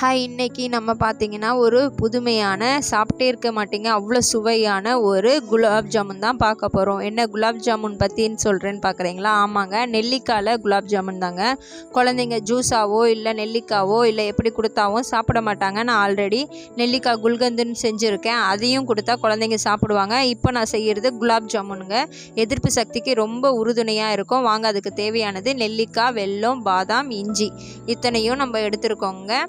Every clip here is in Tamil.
ஹாய் இன்றைக்கி நம்ம பார்த்தீங்கன்னா ஒரு புதுமையான சாப்பிட்டே இருக்க மாட்டீங்க. அவ்வளோ சுவையான ஒரு குலாப் ஜாமுன் தான் பார்க்க போகிறோம் என்ன குலாப் ஜாமுன் பற்றின்னு சொல்கிறேன்னு பார்க்குறீங்களா ஆமாங்க நெல்லிக்காயில் குலாப் ஜாமுன் தாங்க. குழந்தைங்க ஜூஸாவோ இல்லை நெல்லிக்காவோ இல்லை எப்படி கொடுத்தாவும் சாப்பிட மாட்டாங்க. நான் ஆல்ரெடி நெல்லிக்காய் குல்கந்துன்னு செஞ்சுருக்கேன். அதையும் கொடுத்தா குழந்தைங்க சாப்பிடுவாங்க. இப்போ நான் செய்கிறது குலாப் ஜாமுனுங்க. எதிர்ப்பு சக்திக்கு ரொம்ப உறுதுணையாக இருக்கும். வாங்க அதுக்கு தேவையானது நெல்லிக்காய் வெல்லம் பாதாம் இஞ்சி. இத்தனையும் நம்ம எடுத்துருக்கோங்க.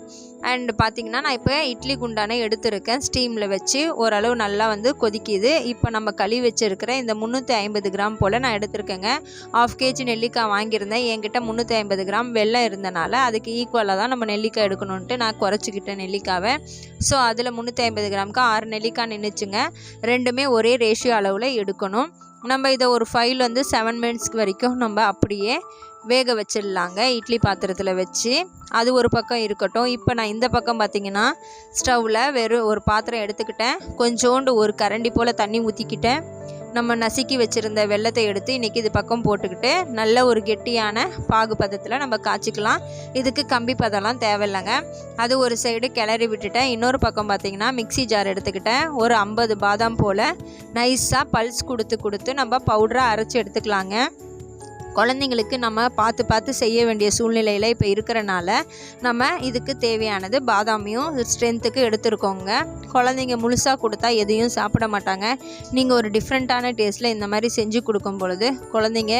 அண்ட் பார்த்தீங்கன்னா நான் இப்போ இட்லி குண்டானே எடுத்திருக்கேன். ஸ்டீமில் வச்சு ஓரளவு நல்லா வந்து கொதிக்குது. இப்போ நம்ம களி வச்சுருக்கிற இந்த முந்நூற்றி ஐம்பது கிராம் போல் நான் எடுத்திருக்கேங்க. ஆஃப் கேஜி நெல்லிக்காய் வாங்கியிருந்தேன். என்கிட்ட முந்நூற்றி ஐம்பது கிராம் வெள்ளம் இருந்தனால அதுக்கு ஈக்குவலாக தான் நம்ம நெல்லிக்காய் எடுக்கணுன்ட்டு நான் குறைச்சிக்கிட்டேன் நெல்லிக்காவை. ஸோ அதில் முந்நூற்றி ஐம்பது கிராமுக்கு ஆறு நெல்லிக்காய் நின்றுச்சுங்க ரெண்டுமே ஒரே ரேஷியோ அளவில் எடுக்கணும். நம்ம இதை ஒரு ஃபைல் வந்து செவன் மினிட்ஸ்க்கு வரைக்கும் நம்ம அப்படியே வேக வச்சிடலாங்க இட்லி பாத்திரத்தில் வச்சு. அது ஒரு பக்கம் இருக்கட்டும். இப்போ நான் இந்த பக்கம் பார்த்தீங்கன்னா ஸ்டவ்வில் வெறும் ஒரு பாத்திரம் எடுத்துக்கிட்டேன். கொஞ்சோண்டு ஒரு கரண்டி போல் தண்ணி ஊற்றிக்கிட்டேன் நம்ம நசுக்கி வச்சுருந்த வெள்ளத்தை எடுத்து இன்றைக்கி இது பக்கம் போட்டுக்கிட்டு நல்ல ஒரு கெட்டியான பாகு பதத்தில் நம்ம காய்ச்சிக்கலாம். இதுக்கு கம்பி பதம்லாம் தேவையில்லைங்க. அது ஒரு சைடு கிளறி விட்டுட்டேன். இன்னொரு பக்கம் பார்த்திங்கன்னா மிக்ஸி ஜார் எடுத்துக்கிட்டேன். ஒரு ஐம்பது பாதாம் போல் நைஸாக பல்ஸ் கொடுத்து கொடுத்து நம்ம பவுடராக அரைச்சி எடுத்துக்கலாங்க. குழந்தைங்களுக்கு நம்ம பார்த்து பார்த்து செய்ய வேண்டிய சூழ்நிலையில் இப்போ இருக்கிறனால நம்ம இதுக்கு தேவையானது பாதாமியும் ஸ்ட்ரென்த்துக்கு எடுத்துருக்கோங்க. குழந்தைங்க முழுசாக கொடுத்தா எதையும் சாப்பிட மாட்டாங்க. நீங்கள் ஒரு டிஃப்ரெண்ட்டான டேஸ்ட்டில் இந்த மாதிரி செஞ்சு கொடுக்கும் பொழுது குழந்தைங்க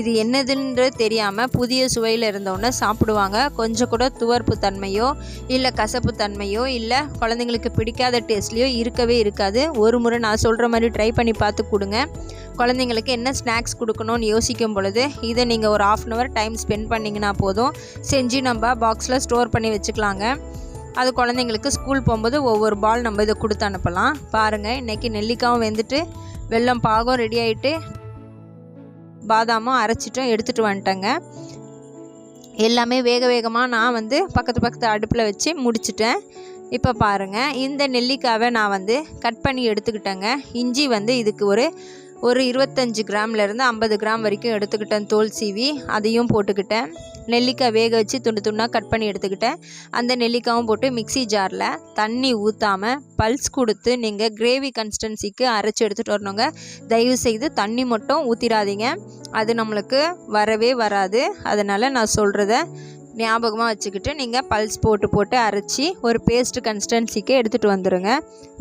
இது என்னதுன்றது தெரியாமல் புதிய சுவையில் இருந்தோன்னே சாப்பிடுவாங்க. கொஞ்சம் கூட துவர்ப்பு தன்மையோ இல்லை கசப்பு தன்மையோ இல்லை குழந்தைங்களுக்கு பிடிக்காத டேஸ்ட்லேயோ இருக்கவே இருக்காது. ஒரு முறை நான் சொல்கிற மாதிரி ட்ரை பண்ணி பார்த்து கொடுங்க. குழந்தைங்களுக்கு என்ன ஸ்நாக்ஸ் கொடுக்கணும்னு யோசிக்கும் பொழுது இதை நீங்கள் ஒரு half an hour time spend பண்ணிங்கன்னா போதும். செஞ்சு நம்ம பாக்ஸில் ஸ்டோர் பண்ணி வச்சுக்கலாங்க. அது குழந்தைங்களுக்கு ஸ்கூல் போகும்போது ஒவ்வொரு பால் நம்ம இதை கொடுத்து அனுப்பலாம். பாருங்கள் இன்றைக்கி நெல்லிக்காவும் வெந்துட்டு வெல்லம் பாகம் ரெடி ஆகிட்டு பாதாமும் அரைச்சிட்டும் எடுத்துகிட்டு வந்துட்டேங்க. எல்லாமே வேக வேகமாக நான் வந்து பக்கத்து பக்கத்து அடுப்பில் வச்சு முடிச்சிட்டேன். இப்போ பாருங்கள் இந்த நெல்லிக்காவை நான் வந்து கட் பண்ணி எடுத்துக்கிட்டேங்க. இஞ்சி வந்து இதுக்கு ஒரு ஒரு இருபத்தஞ்சி கிராம்லேருந்து ஐம்பது கிராம் வரைக்கும் எடுத்துக்கிட்டேன் தோல் சீவி அதையும் போட்டுக்கிட்டேன். நெல்லிக்காய் வேக வச்சு துண்டு துண்டாக கட் பண்ணி எடுத்துக்கிட்டேன். அந்த நெல்லிக்காயும் போட்டு மிக்ஸி ஜாரில் தண்ணி ஊற்றாமல் பல்ஸ் கொடுத்து நீங்கள் கிரேவி கன்சிஸ்டன்சிக்கு அரைச்சி எடுத்துகிட்டு வரணுங்க. தயவு செய்து தண்ணி மட்டும் ஊற்றிடாதீங்க அது நம்மளுக்கு வரவே வராது. அதனால் நான் சொல்கிறத ஞாபகமாக வச்சுக்கிட்டு நீங்கள் பல்ஸ் போட்டு போட்டு அரைச்சி ஒரு பேஸ்ட் கன்சிஸ்டன்சிக்கு எடுத்துகிட்டு வந்துடுங்க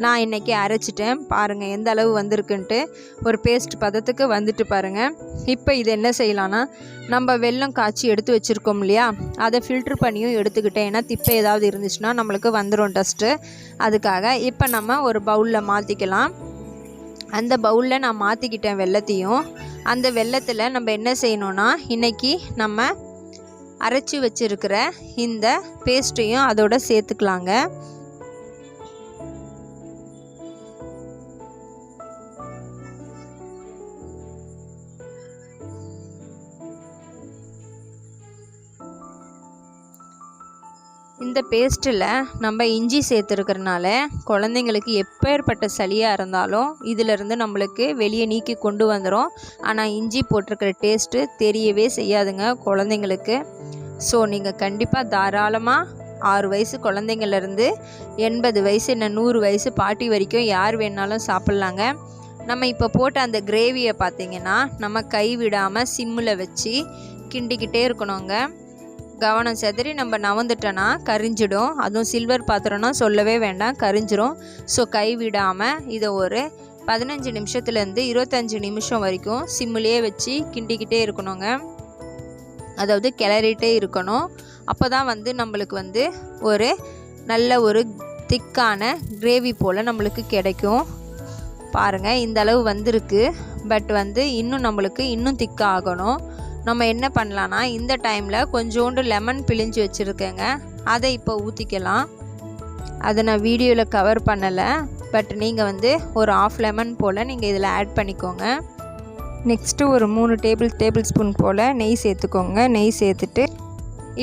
நான் இன்றைக்கி அரைச்சிட்டேன். பாருங்கள் எந்த அளவு வந்திருக்குன்ட்டு. ஒரு பேஸ்ட் பதத்துக்கு வந்துட்டு பாருங்கள் இப்போ இது என்ன செய்யலான்னா நம்ம வெல்லம் காய்ச்சி எடுத்து வச்சுருக்கோம் இல்லையா? அதை ஃபில்ட்ரு பண்ணியும் எடுத்துக்கிட்டேன். ஏன்னா திப்பை ஏதாவது இருந்துச்சுன்னா நம்மளுக்கு வந்துடும் டஸ்ட்டு அதுக்காக இப்போ நம்ம ஒரு பவுலில் மாற்றிக்கலாம் அந்த பவுலில் நான் மாற்றிக்கிட்டேன் வெள்ளத்தையும் அந்த வெள்ளத்தில் நம்ம என்ன செய்யணுன்னா இன்றைக்கி நம்ம அரைச்சி வச்சுருக்கிற இந்த பேஸ்ட்டையும் அதோட சேர்த்துக்கலாங்க. இந்த பேஸ்ட்டில் நம்ம இஞ்சி சேர்த்துருக்கறனால குழந்தைங்களுக்கு எப்பேற்பட்ட சளியாக இருந்தாலும் இதிலிருந்து நம்மளுக்கு வெளியே நீக்கி கொண்டு வந்துடும் ஆனால் இஞ்சி போட்டிருக்கிற டேஸ்ட்டு தெரியவே செய்யாதுங்க குழந்தைங்களுக்கு. ஸோ நீங்கள் கண்டிப்பாக தாராளமாக ஆறு வயசு குழந்தைங்கள்லேருந்து எண்பது வயசு என்ன நூறு வயசு பாட்டி வரைக்கும் யார் வேணாலும் சாப்பிட்லாங்க. நம்ம இப்போ போட்ட அந்த கிரேவியை பார்த்தீங்கன்னா நம்ம கை விடாமல் சிம்மில் வச்சு கிண்டிக்கிட்டே இருக்கணுங்க. கவனம் செதறி நம்ம நவந்துட்டோன்னா கரிஞ்சிடும். அதுவும் சில்வர் பாத்திரம்னா சொல்லவே வேண்டாம் கரிஞ்சிடும் ஸோ கை விடாமல் இதை ஒரு பதினஞ்சு நிமிஷத்துலேருந்து இருபத்தஞ்சி நிமிஷம் வரைக்கும் சிம்மிலே வச்சு கிண்டிக்கிட்டே இருக்கணுங்க. அதாவது கிளறிட்டே இருக்கணும். அப்போ தான் வந்து நம்மளுக்கு வந்து ஒரு நல்ல ஒரு திக்கான கிரேவி போல் நம்மளுக்கு கிடைக்கும். பாருங்கள் இந்த அளவு வந்திருக்கு. பட் வந்து இன்னும் நம்மளுக்கு இன்னும் திக்காகணும் நம்ம என்ன பண்ணலான்னா இந்த டைமில் கொஞ்சோண்டு லெமன் பிழிஞ்சு வச்சுருக்கேங்க. அதை இப்போ ஊற்றிக்கலாம் அதை நான் வீடியோவில் கவர் பண்ணலை. பட் நீங்கள் வந்து ஒரு ஆஃப் லெமன் போல் நீங்கள் இதில் ஆட் பண்ணிக்கோங்க. நெக்ஸ்ட்டு ஒரு மூணு டேபிள் டேபிள் ஸ்பூன் போல் நெய் சேர்த்துக்கோங்க. நெய் சேர்த்துட்டு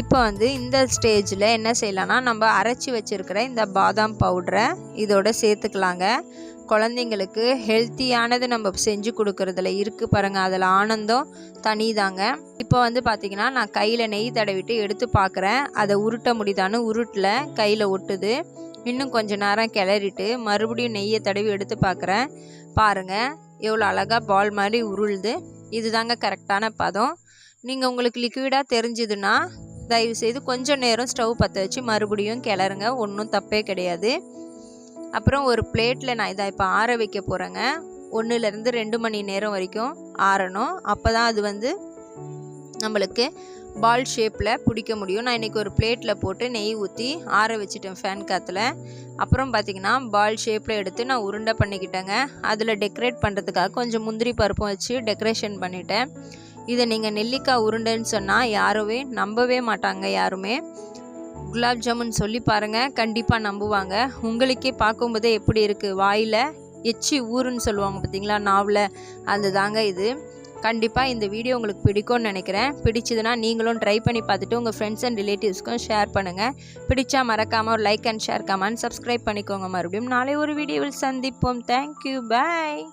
இப்போ வந்து இந்த ஸ்டேஜில் என்ன செய்யலாம்னா நம்ம அரைச்சி வச்சுருக்கிற இந்த பாதாம் பவுட்ரை இதோட சேர்த்துக்கலாங்க. குழந்தைங்களுக்கு ஹெல்த்தியானது நம்ம செஞ்சு கொடுக்குறதுல இருக்குது பாருங்கள் அதில் ஆனந்தம் தனிதாங்க. இப்போ வந்து பார்த்திங்கன்னா நான் கையில் நெய் தடவிட்டு எடுத்து பார்க்குறேன் அதை உருட்ட முடியுதான்னு உருட்டில் கையில் ஒட்டுது. இன்னும் கொஞ்ச நேரம் கிளறிட்டு மறுபடியும் நெய்யை தடவி எடுத்து பார்க்குறேன் பாருங்கள் எவ்வளோ அழகாக பால் மாதிரி உருளுது. இதுதாங்க கரெக்டான பதம். நீங்கள் உங்களுக்கு லிக்விடாக தெரிஞ்சுதுன்னா தயவுசெய்து கொஞ்சம் நேரம் ஸ்டவ் பற்ற வச்சு மறுபடியும் கிளறுங்க. ஒன்றும் தப்பே கிடையாது. அப்புறம் ஒரு பிளேட்டில் நான் இதை இப்போ ஆற வைக்க போகிறேங்க ஒன்றுலேருந்து ரெண்டு மணி நேரம் வரைக்கும் ஆறணும். அப்போ தான் அது வந்து நம்மளுக்கு பால் ஷேப்பில் பிடிக்க முடியும். நான் இன்றைக்கி ஒரு பிளேட்டில் போட்டு நெய் ஊற்றி ஆற வச்சுட்டேன் ஃபேன் காற்றுல அப்புறம் பார்த்திங்கன்னா பால் ஷேப்பில் எடுத்து நான் உருண்டை பண்ணிக்கிட்டேங்க. அதில் டெக்கரேட் பண்ணுறதுக்காக கொஞ்சம் முந்திரி பருப்பும் வச்சு டெக்கரேஷன் பண்ணிட்டேன். இதை நீங்கள் நெல்லிக்காய் உருண்டைன்னு சொன்னால் யாருமே நம்பவே மாட்டாங்க யாருமே. குலாப் ஜாமுன் சொல்லி பாருங்கள் கண்டிப்பாக நம்புவாங்க. உங்களுக்கே பார்க்கும்போதே எப்படி இருக்குது வாயில் எச்சி ஊருன்னு சொல்லுவாங்க பார்த்தீங்களா நாவில். அது தாங்க இது. கண்டிப்பாக இந்த வீடியோ உங்களுக்கு பிடிக்கும்னு நினைக்கிறேன். பிடிச்சதுன்னா நீங்களும் ட்ரை பண்ணி பார்த்துட்டு உங்கள் ஃப்ரெண்ட்ஸ் அண்ட் ரிலேட்டிவ்ஸ்க்கும் ஷேர் பண்ணுங்கள் பிடிச்சா மறக்காமல் ஒரு like and share comment subscribe பண்ணிக்கோங்க. மறுபடியும் நாளை ஒரு வீடியோவில் சந்திப்போம். Thank you bye